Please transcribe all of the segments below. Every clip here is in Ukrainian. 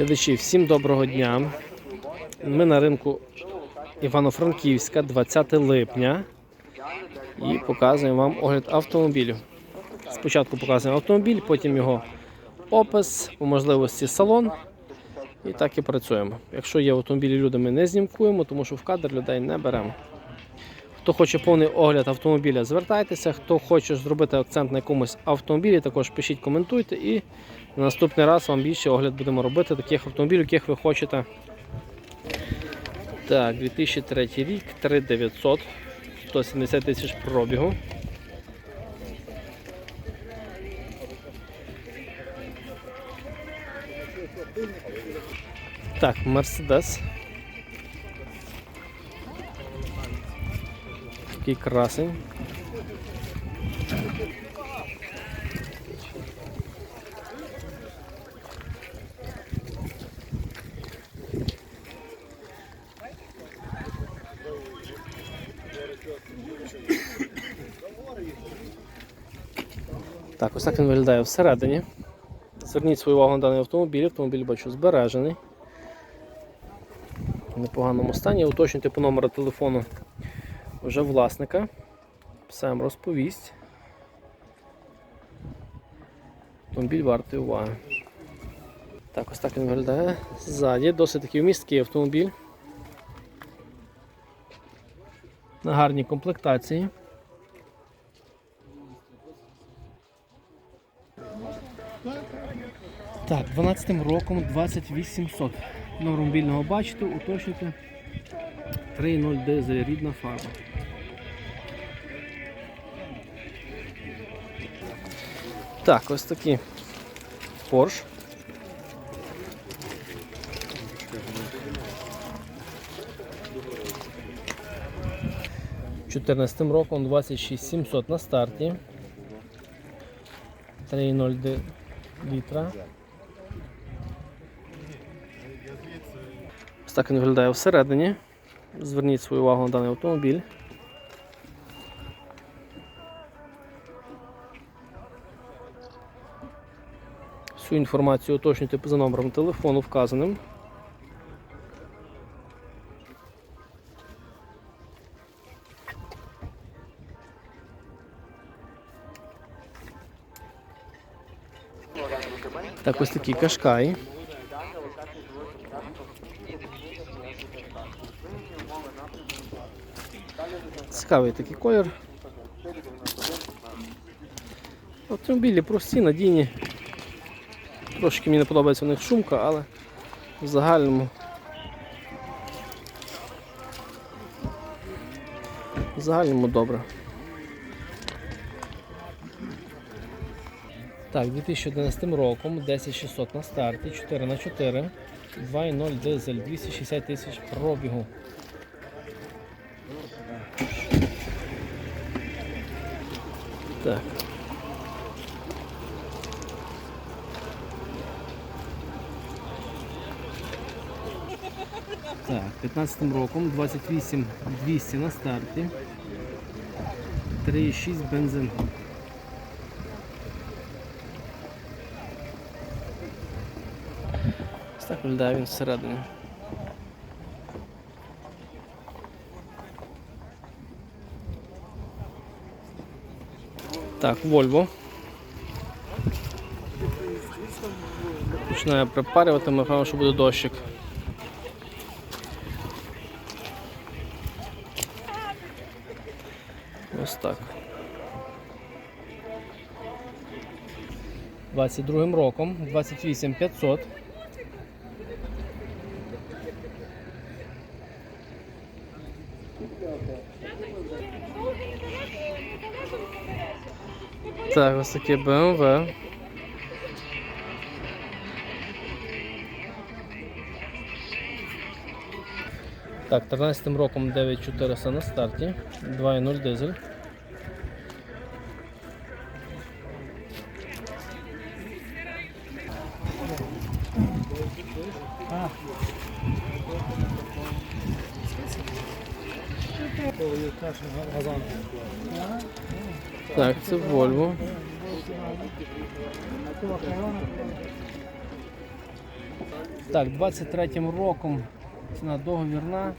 Глядачі, всім доброго дня. Ми на ринку Івано-Франківська, 20 липня. І показуємо вам огляд автомобілів. Спочатку показуємо автомобіль, потім його опис, по можливості салон. І так і працюємо. Якщо є автомобілі, люди ми не знімкуємо, тому що в кадр людей не беремо. Хто хоче повний огляд автомобіля, звертайтеся. Хто хоче зробити акцент на якомусь автомобілі, також пишіть, коментуйте. І на наступний раз вам більше огляд будемо робити таких автомобілів, яких ви хочете. Так, 2003 рік, 3900, 170 тисяч пробігу. Так, Мерседес. Такий красень. Так, ось так він виглядає всередині. Зверніть свою увагу на даний автомобіль. Автомобіль бачу збережений. В непоганому стані. Уточнюйте по номеру телефону вже власника. Все вам розповість. Автомобіль вартий уваги. Так, ось так він виглядає. Ззаді досить такий вмісткий автомобіль. На гарній комплектації. Так, 12 роком 2800. Номер мобільного бачите, уточнюйте. 3.0 дизель, рідна фарба. Так, ось такі Porsche. Чотирнадцятим роком 26700 на старті. 3,0 літра. Ось так він виглядає всередині. Зверніть свою увагу на даний автомобіль. Всю інформацію уточнюйте за номером телефону вказаним. Так, ось такий кашкай. Цікавий такий колір. Автомобілі прості, надійні. Трошки мені не подобається у них шумка, але в загальному в загальному добре. Так, 2011 роком 10600 на старті, 4 на 4 2.0 дизель, 260 тисяч пробігу. Так. Так, 15 роком 28 200 на старті. 3,6 бензин. Ось так виглядає він всередині. Так, Volvo. Починає припарювати, ми певно, що буде дощик. 22 роком, 28 500. Так, ось таке BMW. Так, 13 роком 9400 на старті, 2.0 дизель. Так, це Volvo. Так, 23-м роком ціна договірна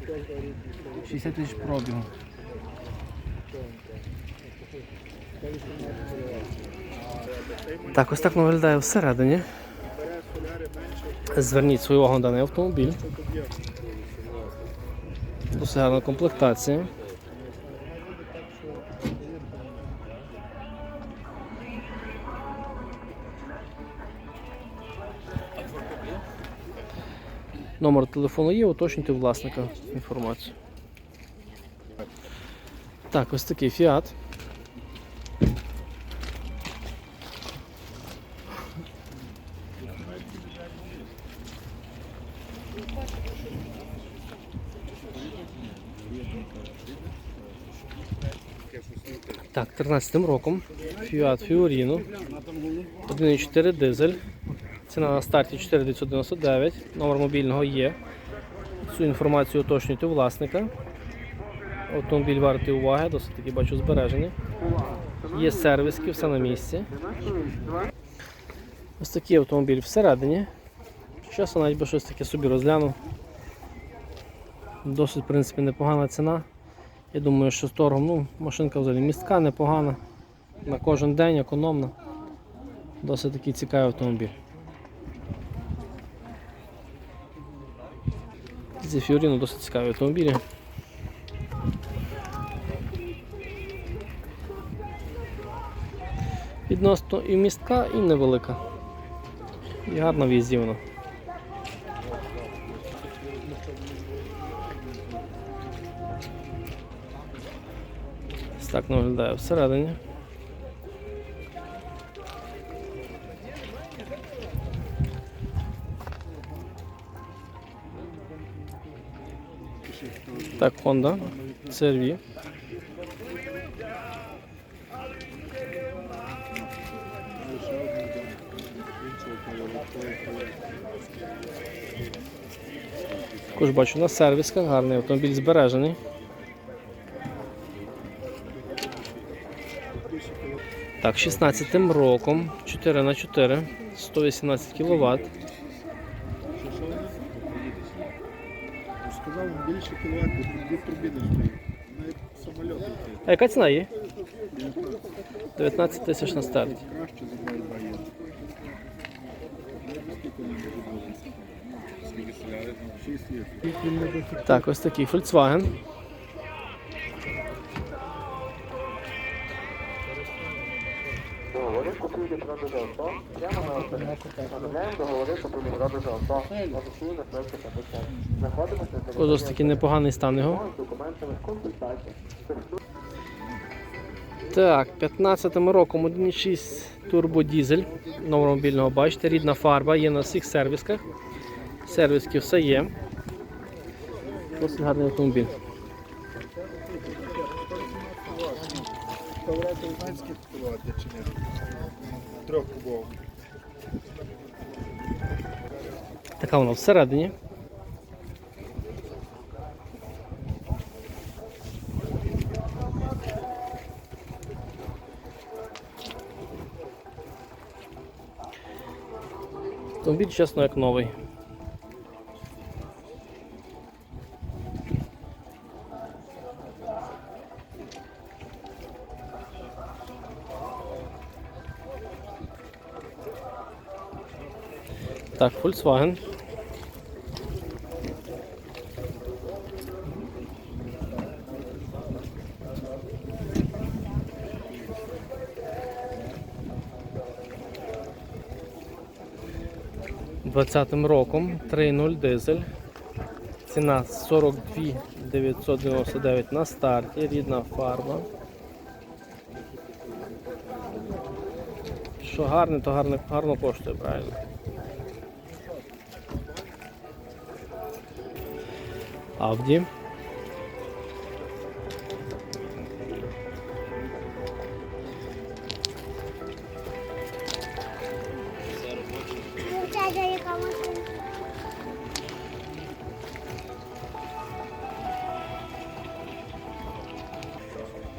60 тисяч пробігу. Так, ось так виглядає всередині. Зверніть свою увагу на даний автомобіль. Досить гарна комплектація. Номер телефону є, уточнюйте власника інформацію. Так, ось такий фіат. Так, 13 роком Fiat Fiorino 1.4 дизель. Ціна на старті 4999. Номер мобільного є. Цю інформацію уточнюйте власника. Автомобіль вартий уваги, досить таки бачу збережений. Є сервіски, все на місці. Ось такий автомобіль всередині. Часом навіть би щось таке собі розглянув. Досить, в принципі, непогана ціна. Я думаю, що з торгом, ну, машинка взагалі містка непогана. На кожен день економна. Досить такий цікавий автомобіль. Ці Фіоріно досить цікаві автомобілі. Відносно і містка, і невелика. І гарно в'їзді так виглядає всередині. Так, Honda CRV. Також бачу на сервісках, гарний автомобіль збережений. Так, 16 роком, 4 на 4 118 кВт. Сказав більше кіловат, дві турбіни стоїть. Навіть самоліт. А яка ціна є? 19 тисяч на. Краще за є. Літрів. Так, ось такий Volkswagen. Купівлі продажу авто прямо на авторі. Оформляємо договори купівлі продажу авто. Офіційно швидко та. Знаходимося на Ось ось такий непоганий стан його. з документами. Так, 15 роком 1.6 турбодізель номер мобільного бачите, рідна фарба, є на всіх сервісках. Сервіски все є. Досить гарний автомобіль. Ковра 19 кіловат є чи ні? Трьох кубов. Така вона всередині. Автомобіль, чесно, як новий. Так, Volkswagen. Двадцятим роком 3.0 дизель. Ціна 42 999 на старті, рідна фарба. Що гарне, то гарно, гарно коштує, правильно. Машина?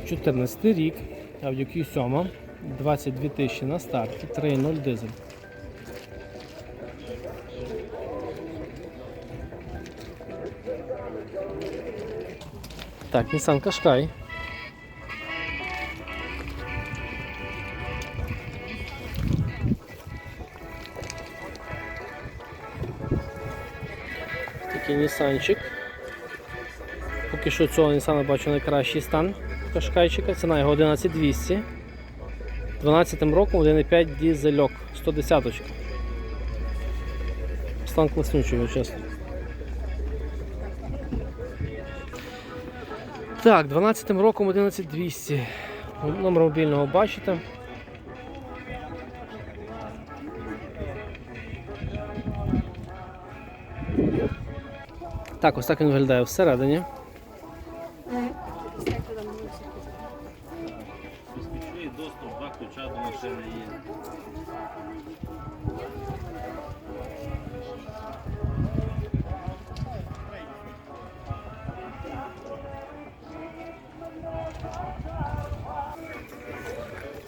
– 14 рік, Audi Q7, 22 тисячі на старті, 3.0 дизель. Так, Nissan Qashqai. Такий Нісанчик. Поки що цього Nissan бачу найкращий стан Кашкайчика. Ціна його 11200. 12 роком 1,5 дізельок 110 -очка. Стан класнючий, чесно. Так, 12 роком 11200. Номер мобільного бачите. Так, ось так він виглядає всередині.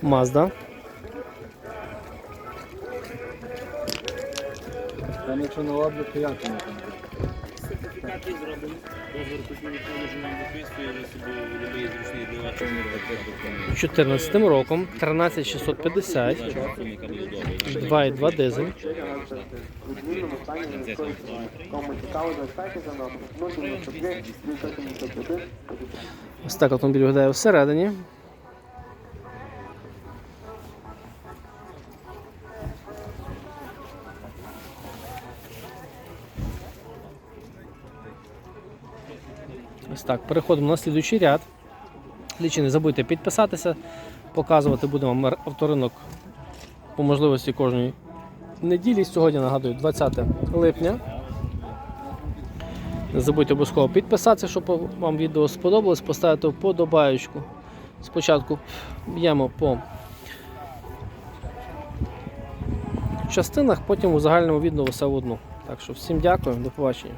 Mazda. Там якщо на облік, то як воно там? Сертифікат є. Дозвір купівлі продажу нам виписує, собі в зручний для вас. Чому не документ? 2014 роком 13650, Яка буде 2,2 дизель. У відмінному стані не використовується. Кому цікаво, звертайтеся за номером 093 271 Ось так автомобіль виглядає всередині. Так, переходимо на слідуючий ряд. Слідчі, не забудьте підписатися, показувати будемо вам авторинок по можливості кожної неділі. Сьогодні нагадую 20 липня. Не забудьте обов'язково підписатися, щоб вам відео сподобалось, поставити вподобаєчку. Спочатку б'ємо по частинах, потім у загальному відео все в одну. Так що всім дякую, до побачення.